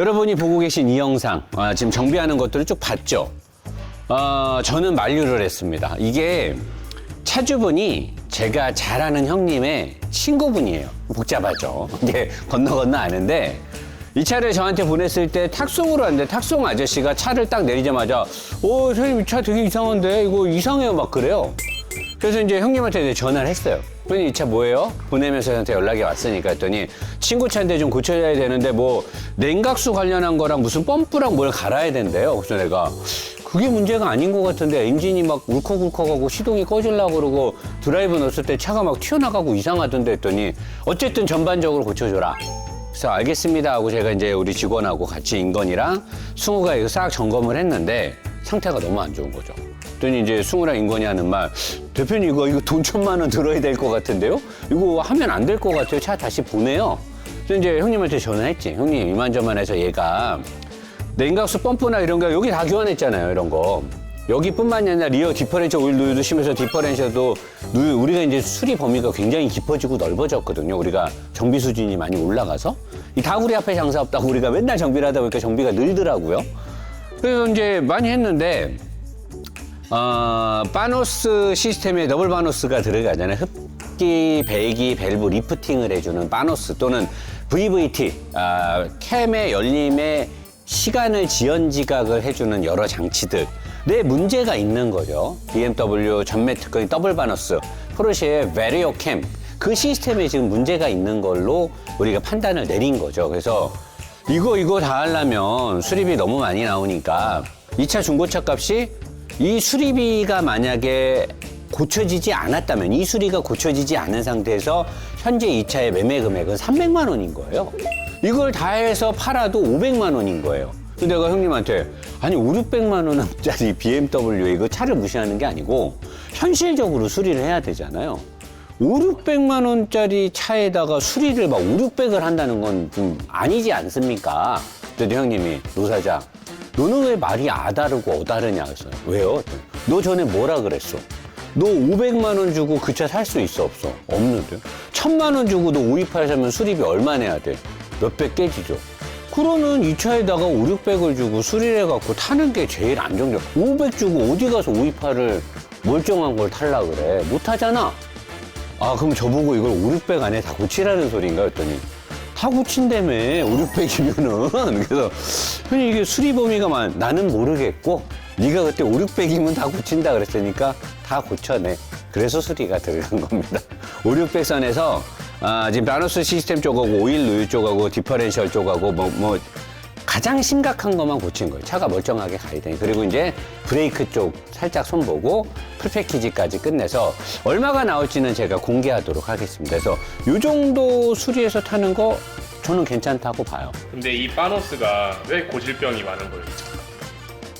여러분이 보고 계신 이 영상, 아, 지금 정비하는 것들을 쭉 봤죠? 어, 저는 만류를 했습니다. 이게 차주분이 제가 잘 아는 형님의 친구분이에요. 복잡하죠. 이게 건너 건너 아는데 이 차를 저한테 보냈을 때 탁송으로 왔는데 탁송 아저씨가 차를 딱 내리자마자 오, 선생님 이 차 되게 이상한데 이거 이상해요 막 그래요. 그래서 이제 형님한테 전화를 했어요. 형님 이차 뭐예요? 보내면서 저한테 연락이 왔으니까 했더니 친구 차인데 좀 고쳐줘야 되는데 뭐 냉각수 관련한 거랑 무슨 펌프랑 뭘 갈아야 된대요. 그래서 내가 그게 문제가 아닌 것 같은데 엔진이 막 울컥울컥하고 시동이 꺼질라고 그러고 드라이브 넣었을 때 차가 막 튀어나가고 이상하던데 했더니 어쨌든 전반적으로 고쳐줘라. 그래서 알겠습니다 하고 제가 이제 우리 직원하고 같이 인건이랑 승우가 이거 싹 점검을 했는데 상태가 너무 안 좋은 거죠. 그랬더니 이제 승우랑 인건이 하는 말 대표님 이거 이거 돈 천만 원 들어야 될 것 같은데요? 이거 하면 안 될 것 같아요. 차 다시 보내요. 그래서 이제 형님한테 전화했지. 형님 이만저만 해서 얘가 냉각수 펌프나 이런 거 여기 다 교환했잖아요. 이런 거. 여기뿐만이 아니라 리어 디퍼렌셜 오일 누유도 심해서 디퍼렌셜도 누유 우리가 이제 수리 범위가 굉장히 깊어지고 넓어졌거든요. 우리가 정비 수준이 많이 올라가서 이 다구리 앞에 장사 없다고 우리가 맨날 정비를 하다 보니까 정비가 늘더라고요. 그래서 이제 많이 했는데 어, 바노스 시스템에 더블 바노스가 들어가잖아요. 흡기, 배기, 밸브 리프팅을 해주는 바노스 또는 VVT, 아, 캠의 열림의 시간을 지연 지각을 해주는 여러 장치들. 내 문제가 있는 거죠. BMW 전매 특허인 더블 바노스, 포르쉐의 베리오 캠. 그 시스템에 지금 문제가 있는 걸로 우리가 판단을 내린 거죠. 그래서 이거 이거 다 하려면 수리비 너무 많이 나오니까 이 차 중고차 값이 이 수리비가 만약에 고쳐지지 않았다면 이 수리가 고쳐지지 않은 상태에서 현재 이 차의 매매 금액은 300만 원인 거예요. 이걸 다 해서 팔아도 500만 원인 거예요. 근데 내가 형님한테 아니 5, 600만 원짜리 BMW 이거 차를 무시하는 게 아니고 현실적으로 수리를 해야 되잖아요. 5, 600만 원짜리 차에다가 수리를 막 5, 600을 한다는 건 좀 아니지 않습니까? 그래도 형님이 노사장 너는 왜 말이 아다르고 어다르냐 그랬어요. 왜요? 너 전에 뭐라 그랬어? 너 500만 원 주고 그 차 살 수 있어 없어? 없는데. 1000만 원 주고 너 528 사면 수리비 얼마 내야 돼? 몇백 깨지죠. 그러면 이 차에다가 5, 600을 주고 수리를 해갖고 타는 게 제일 안정적. 500 주고 어디 가서 528을 멀쩡한 걸 탈라 그래? 못 하잖아. 아, 그럼 저보고 이걸 5, 600 안에 다 고치라는 소리인가? 했더니 다 고친다며, 5, 600이면은. 그래서, 형님 이게 수리 범위가 많, 나는 모르겠고, 네가 그때 5, 600이면 다 고친다 그랬으니까 다 고쳐내. 그래서 수리가 들어간 겁니다. 5, 600 선에서, 아, 지금 바노스 시스템 쪽하고, 오일 누유 쪽하고, 디퍼렌셜 쪽하고, 뭐, 뭐, 가장 심각한 것만 고친 거예요. 차가 멀쩡하게 가야 되니. 그리고 이제 브레이크 쪽 살짝 손보고 풀패키지까지 끝내서 얼마가 나올지는 제가 공개하도록 하겠습니다. 그래서 이 정도 수리해서 타는 거 저는 괜찮다고 봐요. 근데 이 파노스가 왜 고질병이 많은 거예요?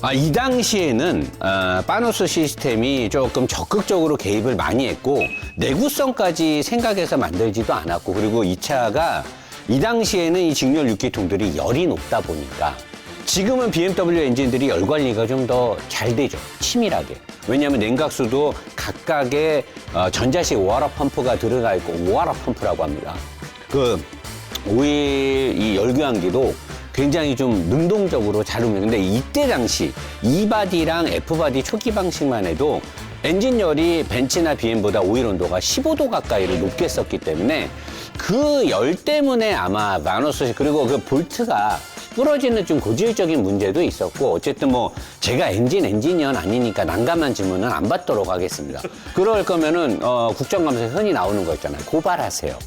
아, 이 당시에는 아, 파노스 시스템이 조금 적극적으로 개입을 많이 했고 내구성까지 생각해서 만들지도 않았고 그리고 이 차가 이 당시에는 이 직렬 6기통들이 열이 높다 보니까 지금은 BMW 엔진들이 열 관리가 좀 더 잘 되죠. 치밀하게. 왜냐하면 냉각수도 각각의 어, 전자식 오하라 펌프가 들어가 있고 오하라 펌프라고 합니다. 그 오일 이 열교환기도 굉장히 좀 능동적으로 잘 움직이는데 이때 당시 E바디랑 F바디 초기 방식만 해도 엔진열이 벤츠나 BM보다 오일 온도가 15도 가까이를 높게 썼기 때문에 그 열 때문에 아마 마노스 그리고 그 볼트가 부러지는 좀 고질적인 문제도 있었고 어쨌든 뭐 제가 엔진 엔지니어는 아니니까 난감한 질문은 안 받도록 하겠습니다. 그럴 거면은 어, 국정감사에 흔히 나오는 거 있잖아요. 고발하세요.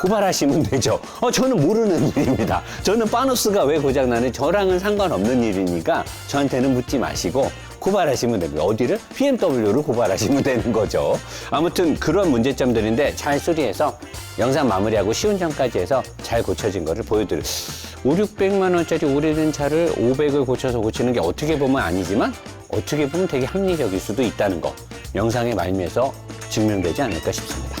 고발하시면 되죠. 어, 저는 모르는 일입니다. 저는 파노스가 왜 고장나는 저랑은 상관없는 일이니까 저한테는 묻지 마시고 고발하시면 됩니다. 어디를? BMW를 고발하시면 되는 거죠. 아무튼 그런 문제점들인데 잘 수리해서 영상 마무리하고 시운전까지 해서 잘 고쳐진 거를 보여드릴 5, 600만 원짜리 오래된 차를 500을 고쳐서 고치는 게 어떻게 보면 아니지만 어떻게 보면 되게 합리적일 수도 있다는 거 영상의 말미에서 증명되지 않을까 싶습니다.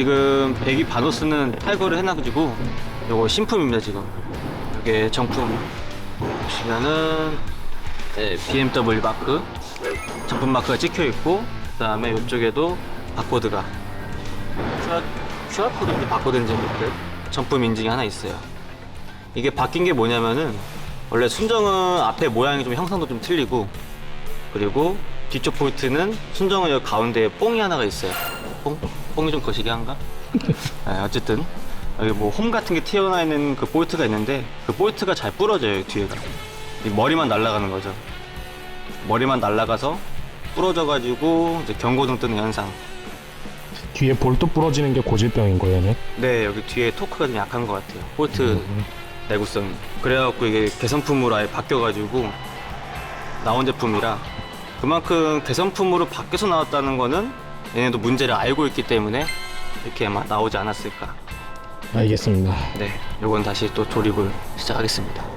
지금 배기 바노스는 탈거를 해놔가지고 요거 신품입니다 지금. 이게 정품. 보시면은 네, BMW 마크. 정품 마크가 찍혀 있고 그 다음에 이쪽에도 바코드가. QR, QR코드인지 바코드인지 정품 인증이 하나 있어요. 이게 바뀐 게 뭐냐면은 원래 순정은 앞에 모양이 좀 형상도 좀 틀리고 그리고 뒤쪽 볼트는 순정은 여기 가운데에 뽕이 하나가 있어요. 뽕? 뽕이 좀 거시기 한가? 네, 어쨌든 여기 뭐 홈 같은 게 튀어나와 있는 그 볼트가 있는데 그 볼트가 잘 부러져요 뒤에가. 이 머리만 날아가는 거죠. 머리만 날아가서 부러져가지고 이제 경고등 뜨는 현상. 뒤에 볼트 부러지는 게 고질병인 거예요, 네? 네 여기 뒤에 토크가 좀 약한 것 같아요. 볼트 내구성. 그래갖고 이게 개선품으로 아예 바뀌어가지고 나온 제품이라 그만큼 개선품으로 바뀌어서 나왔다는 거는 얘네도 문제를 알고 있기 때문에 이렇게 아마 나오지 않았을까. 알겠습니다. 네, 요건 다시 또 조립을 시작하겠습니다.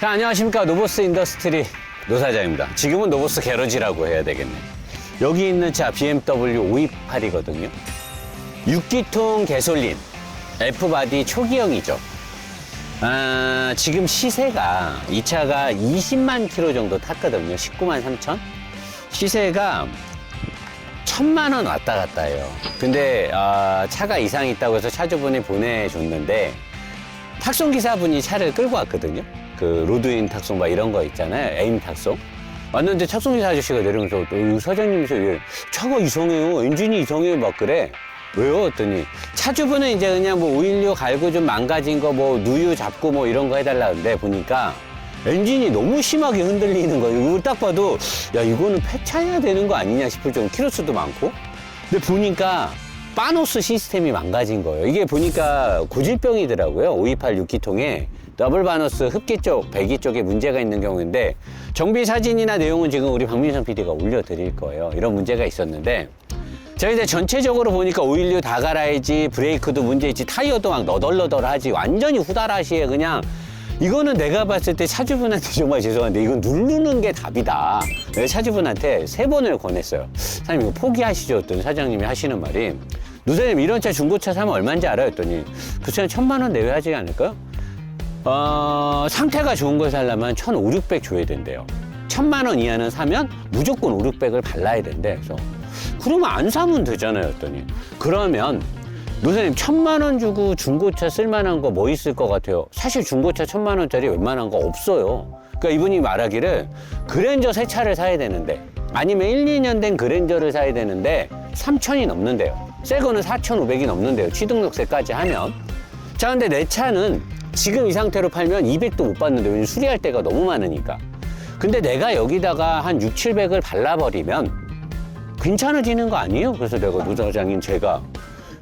자, 안녕하십니까. 노보스 인더스트리 노사장입니다. 지금은 노보스 게러지라고 해야 되겠네. 여기 있는 차 BMW 528이거든요. 6기통 개솔린 F바디 초기형이죠. 아, 지금 시세가 이 차가 20만 킬로 정도 탔거든요. 19만 3천. 시세가 천만 원 왔다 갔다 해요. 근데 아, 차가 이상이 있다고 해서 차주분이 보내줬는데 탁송 기사분이 차를 끌고 왔거든요. 그 로드인 탁송 막 이런 거 있잖아요. 에임 탁송. 왔는데 탁송 기사 아저씨가 내리면서 또 사장님이서 왜 차가 이상해요. 엔진이 이상해요. 막 그래. 왜요? 했더니 차주분은 이제 그냥 뭐 오일류 갈고 좀 망가진 거 뭐 누유 잡고 뭐 이런 거 해달라는데 보니까 엔진이 너무 심하게 흔들리는 거예요. 이거 딱 봐도 야 이거는 폐차해야 되는 거 아니냐 싶을 정도 키로수도 많고. 근데 보니까 파노스 시스템이 망가진 거예요. 이게 보니까 고질병이더라고요. 528 6기통에 더블 바너스 흡기 쪽, 배기 쪽에 문제가 있는 경우인데 정비 사진이나 내용은 지금 우리 박민선 PD가 올려드릴 거예요. 이런 문제가 있었는데 제가 이제 전체적으로 보니까 오일류 다 갈아야지 브레이크도 문제 있지 타이어도 막 너덜너덜하지 완전히 후다라시에 그냥 이거는 내가 봤을 때 차주분한테 정말 죄송한데 이건 누르는 게 답이다. 내가 차주분한테 세 번을 권했어요. 사장님 이거 포기하시죠. 했더니 사장님이 하시는 말이 누사님 이런 차 중고차 사면 얼마인지 알아요? 했더니 그 차는 천만 원 내외 하지 않을까요? 어, 상태가 좋은 걸 살려면 1,500, 600 줘야 된대요. 천만 원 이하는 사면 무조건 5, 600을 발라야 된대. 그래서 그러면 안 사면 되잖아요. 했더니 그러면 노사님 천만 원 주고 중고차 쓸만한 거 뭐 있을 것 같아요? 사실 중고차 천만 원짜리 웬만한 거 없어요. 그러니까 이분이 말하기를 그랜저 새 차를 사야 되는데 아니면 1, 2년 된 그랜저를 사야 되는데 3천이 넘는데요. 새 거는 4,500이 넘는데요. 취등록세까지 하면. 자, 근데 내 차는 지금 이 상태로 팔면 200도 못 받는데 왜냐면 수리할 때가 너무 많으니까. 근데 내가 여기다가 한 6, 700을 발라버리면 괜찮아지는 거 아니에요? 그래서 내가 노 사장님 제가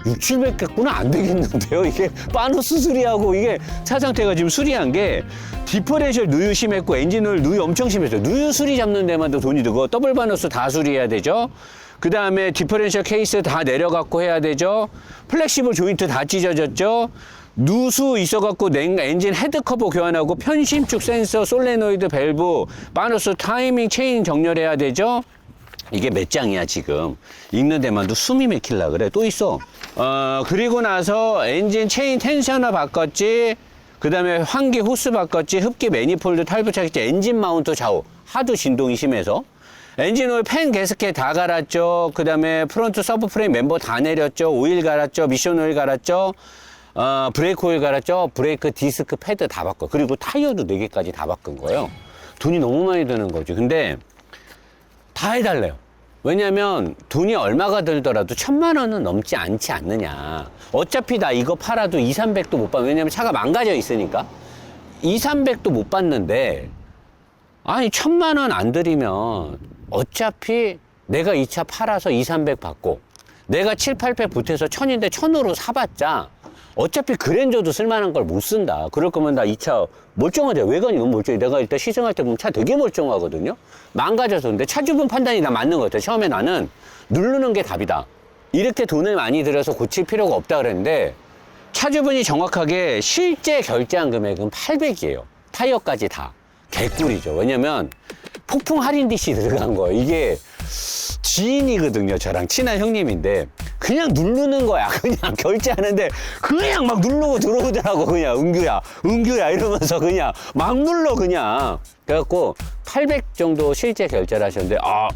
6, 700 갖고는 안 되겠는데요? 이게 파노스 수리하고 이게 차 상태가 지금 수리한 게 디퍼렌셜 누유 심했고 엔진 오일 누유 엄청 심했어요. 누유 수리 잡는 데만도 돈이 들고 더블 바노스 다 수리해야 되죠. 그 다음에 디퍼렌셜 케이스 다 내려갖고 해야 되죠. 플렉시블 조인트 다 찢어졌죠. 누수 있어갖고 냉 엔진 헤드 커버 교환하고 편심축 센서, 솔레노이드 밸브, 바노스 타이밍 체인 정렬해야 되죠. 이게 몇 장이야 지금? 읽는 데만도 숨이 막힐라 그래. 또 있어. 어 그리고 나서 엔진 체인 텐셔너 바꿨지. 그 다음에 환기 호스 바꿨지. 흡기 매니폴드 탈부착했지 엔진 마운트 좌우. 하도 진동이 심해서. 엔진 오일 팬 게스켓 다 갈았죠. 그 다음에 프론트 서브 프레임 멤버 다 내렸죠. 오일 갈았죠. 미션 오일 갈았죠 어, 브레이크 오일 갈았죠 브레이크 디스크 패드 다 바꿔 그리고 타이어도 4개까지 다 바꾼 거예요 돈이 너무 많이 드는 거지 근데 다 해달래요. 왜냐면 돈이 얼마가 들더라도 천만 원은 넘지 않지 않느냐. 어차피 나 이거 팔아도 2, 300도 못 받, 왜냐면 차가 망가져 있으니까. 2, 300도 못 받는데, 아니, 천만 원 안 들이면 어차피 내가 이 차 팔아서 2, 300 받고, 내가 7, 800 보태서 천인데 천으로 사봤자, 어차피 그랜저도 쓸만한 걸 못 쓴다. 그럴 거면 나 이 차 멀쩡하대. 외관이 너무 멀쩡해. 내가 일단 시승할 때 보면 차 되게 멀쩡하거든요. 망가져서. 근데 차주분 판단이 나 맞는 것 같아. 처음에 나는 누르는 게 답이다. 이렇게 돈을 많이 들여서 고칠 필요가 없다 그랬는데 차주분이 정확하게 실제 결제한 금액은 800이에요. 타이어까지 다. 개꿀이죠. 왜냐면 폭풍 할인 DC 들어간 거예요. 이게 지인이거든요. 저랑 친한 형님인데 그냥 누르는 거야. 그냥 결제하는데 그냥 막 누르고 들어오더라고. 그냥 은규야, 은규야 이러면서 그냥 막 눌러 그냥. 그래갖고 800 정도 실제 결제를 하셨는데 아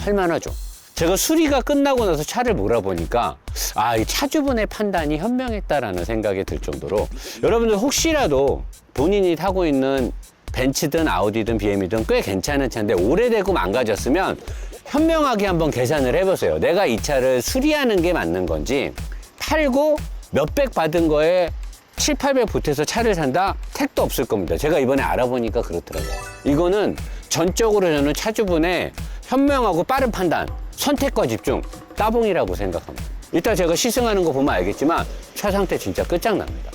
할만하죠. 제가 수리가 끝나고 나서 차를 몰아보니까 아, 이 차주분의 판단이 현명했다라는 생각이 들 정도로 여러분들 혹시라도 본인이 타고 있는 벤츠든 아우디든 BM이든 꽤 괜찮은 차인데 오래되고 망가졌으면 현명하게 한번 계산을 해보세요. 내가 이 차를 수리하는 게 맞는 건지 팔고 몇백 받은 거에 7, 800 보태서 차를 산다? 택도 없을 겁니다. 제가 이번에 알아보니까 그렇더라고요. 이거는 전적으로 저는 차주분의 현명하고 빠른 판단, 선택과 집중, 따봉이라고 생각합니다. 일단 제가 시승하는 거 보면 알겠지만 차 상태 진짜 끝장납니다.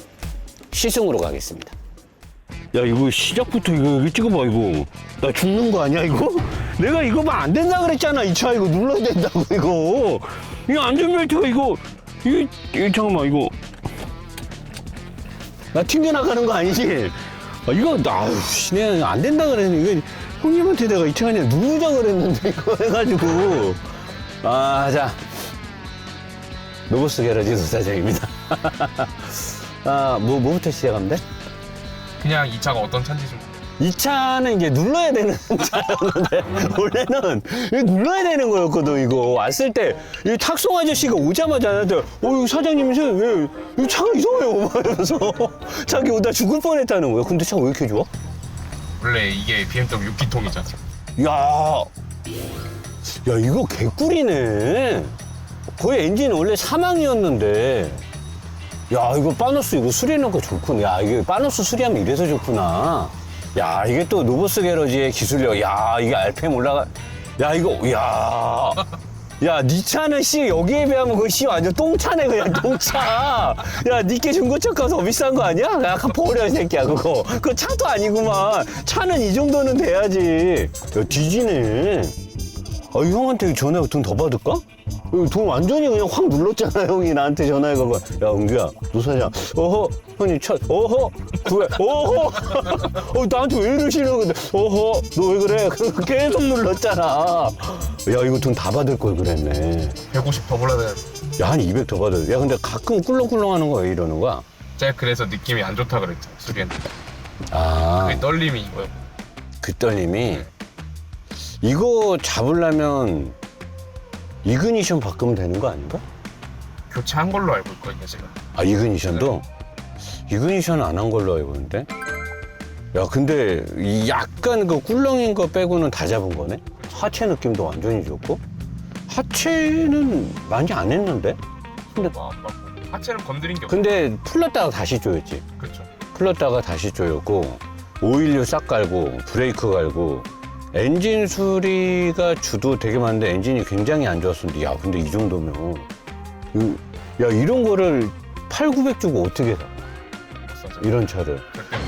시승으로 가겠습니다. 야 이거 시작부터 이거, 찍어봐 이거 나 죽는 거 아니야 이거? 내가 이거 봐 안 된다 그랬잖아. 이 차 이거 눌러야 된다고 이거. 이거 안전벨트가 이거 이거, 이거 잠깐만 이거. 나 튕겨나가는 거 아니지? 아, 이거 나 내가 안 된다 그랬는데 이거 형님한테 내가 이 차 그냥 누르자 그랬는데 이거 해가지고. 아자. 로보스 게러지 노사장입니다. 아 뭐 뭐부터 시작하면 돼? 그냥 이 차가 어떤 차인지 좀 이 차는 이제 눌러야 되는 차였는데 원래는 이거 눌러야 되는 거였거든 이거. 왔을 때 이 탁송 아저씨가 오자마자 나한테 어 이거 사장님이세요 왜 이거 차가 이상해요. 막 이러면서 자기 오다 죽을 뻔했다는 거야 근데 차 왜 이렇게 좋아? 원래 이게 BMW 6기통이잖아. 야, 야 이거 개꿀이네. 거의 엔진 원래 사망이었는데. 야 이거 파노스 이거 거 좋구나. 야 이게 파노스 수리하면 이래서 좋구나 야 이게 또 노보스 게러지의 기술력 야 이게 RPM 올라가 야 이거 야 야, 니 차는 씨 여기에 비하면 거의 씨 완전 똥차네 그냥 똥차. 야, 니께 중고차 가서 더 비싼 거 아니야? 약간 버려 이 새끼야 그거. 그거 차도 아니구만. 차는 이 정도는 돼야지. 야, 뒤지네. 아, 이 형한테 전화 돈 더 받을까? 돈 완전히 그냥 확 눌렀잖아, 형이 나한테 전화해가고. 야, 은규야, 너 사장. 어허, 형님, 첫, 어허, 구해, 어허. 어, 나한테 왜 이러시는 건데, 어허, 너 왜 그래? 계속 눌렀잖아. 야, 이거 돈 다 받을 걸 그랬네. 150 더 불러야 돼. 야, 한 200 더 받아야 돼. 야, 근데 가끔 꿀렁꿀렁 하는 거야, 왜 이러는 거야? 제가 그래서 느낌이 안 좋다 그랬죠. 수리했는데. 아, 그 떨림이 이거요. 그 떨림이. 이거 잡으려면 이그니션 바꾸면 되는 거 아닌가? 교체한 걸로 알고 있거든요 제가. 아 이그니션도 이그니션 안 한 걸로 알고 있는데 야 근데 이 약간 그 꿀렁인 거 빼고는 다 잡은 거네 하체 느낌도 완전히 좋고 하체는 많이 안 했는데 근데 뭐안 받고 하체는 건드린 게 없어. 근데 풀렀다가 다시 조였지 그렇죠. 풀렀다가 다시 조였고 오일류 싹 갈고 브레이크 갈고 엔진 수리가 주도 되게 많은데 엔진이 굉장히 안 좋았었는데 야 근데 이 정도면 이- 야 이런 거를 8, 900 주고 어떻게 사. 이런 차를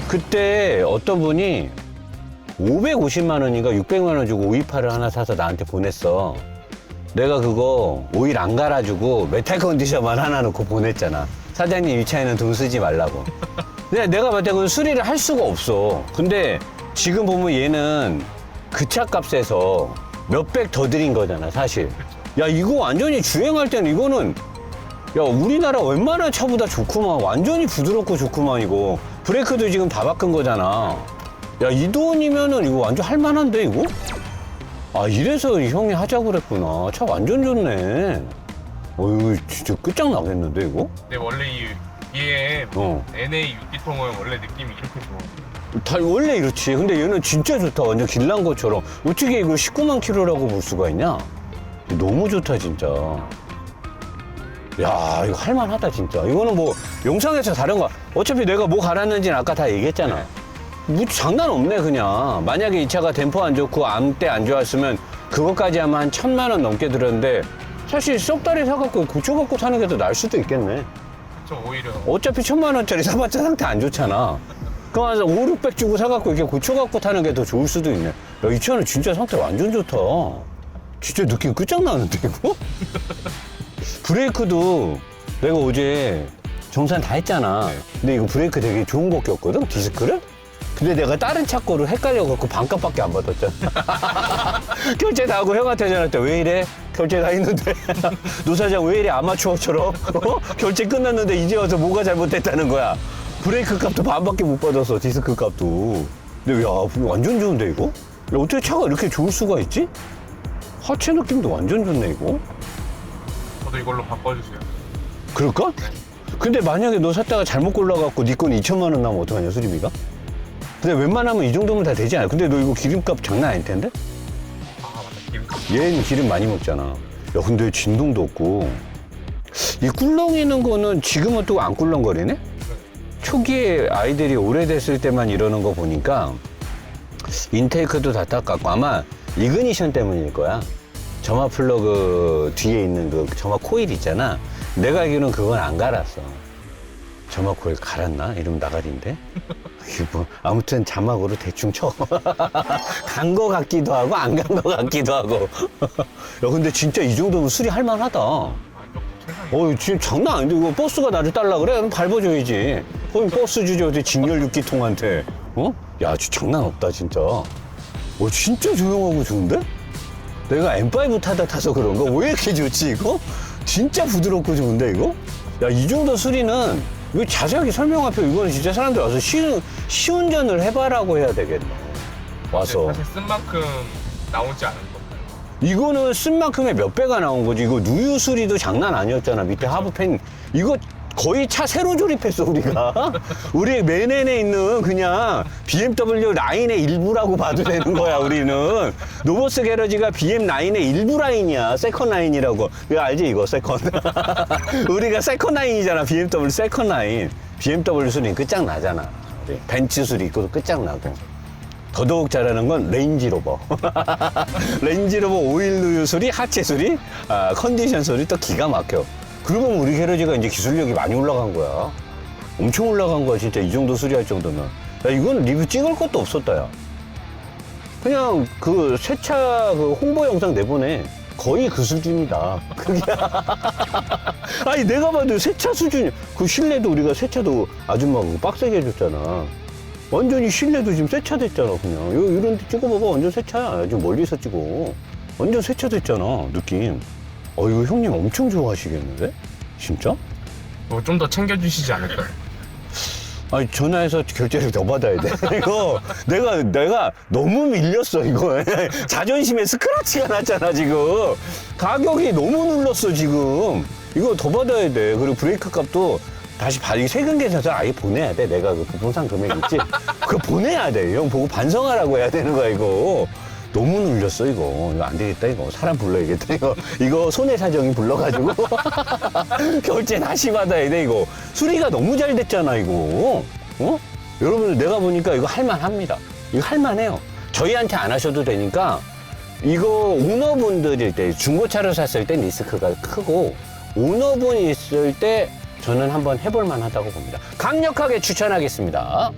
그때 어떤 분이 550만 원인가 600만 원 주고 오이파를 하나 사서 나한테 보냈어. 내가 그거 오일 안 갈아주고 메탈 컨디션만 하나 넣고 보냈잖아. 사장님 이 차에는 돈 쓰지 말라고. 내가 봤을 때그 수리를 할 수가 없어. 근데 지금 보면 얘는 그 차 값에서 몇백 더 들인 거잖아, 사실. 야, 이거 완전히 주행할 때는 이거는 야, 우리나라 웬만한 차보다 좋구만. 완전히 부드럽고 좋구만, 이거. 브레이크도 지금 다 바꾼 거잖아. 야, 이 돈이면은 이거 완전 할만한데, 이거? 아, 이래서 이 형이 하자고 그랬구나. 차 완전 좋네. 어휴, 진짜 끝장나겠는데, 이거? 근데 원래 이 BM 어. NA 6기통은 원래 느낌이 이렇게 좋아. 다 원래 이렇지. 근데 얘는 진짜 좋다. 완전 길난 것처럼. 어떻게 이걸 19만 킬로라고 볼 수가 있냐? 너무 좋다, 진짜. 야, 이거 할만하다, 진짜. 이거는 뭐, 영상에서 다른 거. 어차피 내가 뭐 갈았는지는 아까 다 얘기했잖아. 네. 뭐, 장난 없네, 그냥. 만약에 이 차가 댐퍼 안 좋고 암대 안 좋았으면 그것까지 하면 한 천만 원 넘게 들었는데 사실 썩 다리 사갖고 고쳐갖고 타는 게 더 나을 수도 있겠네. 그쵸 오히려 어차피 천만 원짜리 사봤자 상태 안 좋잖아. 그럼 한 5, 600 주고 사갖고 이렇게 고쳐갖고 타는 게 더 좋을 수도 있네. 야, 이 차는 진짜 상태 완전 좋다. 진짜 느낌 끝장나는데, 이거? 브레이크도 내가 어제 정산 다 했잖아. 네. 근데 이거 브레이크 되게 좋은 거 꼈거든, 디스크를? 근데 내가 다른 차 거를 헷갈려갖고 반값밖에 안 받았잖아. 결제 다 하고 형한테 전화할 때 왜 이래? 결제 다 했는데. 노 사장 왜 이래? 아마추어처럼. 어? 결제 끝났는데 이제 와서 뭐가 잘못됐다는 거야. 브레이크 값도 반밖에 못 받았어, 디스크 값도. 근데 야, 완전 좋은데, 이거? 야, 어떻게 차가 이렇게 좋을 수가 있지? 하체 느낌도 완전 좋네, 이거? 저도 이걸로 바꿔주세요. 그럴까? 근데 만약에 너 샀다가 잘못 골라갖고 네 건 2천만 원 나면 어떡하냐, 수리비가? 근데 웬만하면 이 정도면 다 되지 않아? 근데 너 이거 기름값 장난 아닐 텐데? 아 맞다 기름. 얘는 기름 많이 먹잖아. 야, 근데 진동도 없고. 이 꿀렁이는 거는 지금은 또 안 꿀렁거리네? 초기에 아이들이 오래됐을 때만 이러는 거 보니까 인테이크도 다 닦았고 아마 이그니션 때문일 거야. 점화 플러그 뒤에 있는 그 점화 코일 있잖아. 내가 알기로는 그건 안 갈았어. 점화 코일 갈았나? 이러면 나가리인데? 뭐, 아무튼 자막으로 대충 쳐. 간 거 같기도 하고, 안 간 거 같기도 하고. 야, 근데 진짜 이 정도면 수리 할 만하다. 어, 지금 장난 아닌데, 이거 버스가 나를 딸라 그래? 그럼 밟아줘야지. 거기 버스 주지, 어디 직렬 육기통한테. 어? 야, 저 장난 없다, 진짜. 어, 진짜 조용하고 좋은데? 내가 M5 타다 타서 그런가? 왜 이렇게 좋지, 이거? 진짜 부드럽고 좋은데, 이거? 야, 이 정도 수리는, 이거 자세하게 설명하표, 이거는 진짜 사람들 와서 시, 시운전을 해봐라고 해야 되겠네. 와서. 사실 쓴 만큼 나오지 않은 건가요? 이거는 쓴 만큼의 몇 배가 나온 거지. 이거 누유 수리도 장난 아니었잖아. 밑에 하부 팬. 이거 거의 차 새로 조립했어, 우리가. 우리 맨엔에 있는 그냥 BMW 라인의 일부라고 봐도 되는 거야, 우리는. 노버스 게러지가 BM 라인의 일부 라인이야. 세컨 라인이라고. 이거 알지, 이거, 세컨. 우리가 세컨 라인이잖아, BMW 세컨 라인. BMW 수리는 끝장나잖아. 벤츠 수리 있고도 끝장나고. 더더욱 잘하는 건 레인지로버. 레인지로버 오일 누유 수리, 하체 수리, 아, 컨디션 수리 또 기가 막혀. 그러면 우리 게러지가 이제 기술력이 많이 올라간 거야. 엄청 올라간 거야, 진짜 이 정도 수리할 정도면. 야, 이건 리뷰 찍을 것도 없었다, 야. 그냥 그 세차 그 홍보 영상 내보내. 거의 그 수준이다. 그게. 아니, 내가 봐도 세차 수준, 그 실내도 우리가 세차도 아줌마가 빡세게 해줬잖아. 완전히 실내도 지금 세차 됐잖아, 그냥. 요, 이런 데 찍어봐봐. 완전 세차야. 지금 멀리서 찍어. 완전 세차 됐잖아, 느낌. 어, 이거 형님 엄청 좋아하시겠는데? 진짜? 뭐 좀 더 챙겨주시지 않을까요? 아니, 전화해서 결제를 더 받아야 돼. 이거, 내가, 내가 너무 밀렸어, 이거. 자존심에 스크래치가 났잖아, 지금. 가격이 너무 눌렀어, 지금. 이거 더 받아야 돼. 그리고 브레이크 값도 다시 발, 세금계에서 아예 보내야 돼. 내가 그 부동산 금액 있지? 그거 보내야 돼. 형 보고 반성하라고 해야 되는 거야, 이거. 너무 눌렸어, 이거. 이거 안 되겠다, 이거. 사람 불러야겠다, 이거. 이거 손해 사정이 불러가지고. 결제 다시 받아야 돼, 이거. 수리가 너무 잘 됐잖아, 이거. 어? 여러분, 내가 보니까 이거 할만합니다. 이거 할만해요. 저희한테 안 하셔도 되니까 이거 오너분들일 때 중고차로 샀을 때 리스크가 크고 오너분이 있을 때 저는 한번 해볼 만하다고 봅니다. 강력하게 추천하겠습니다.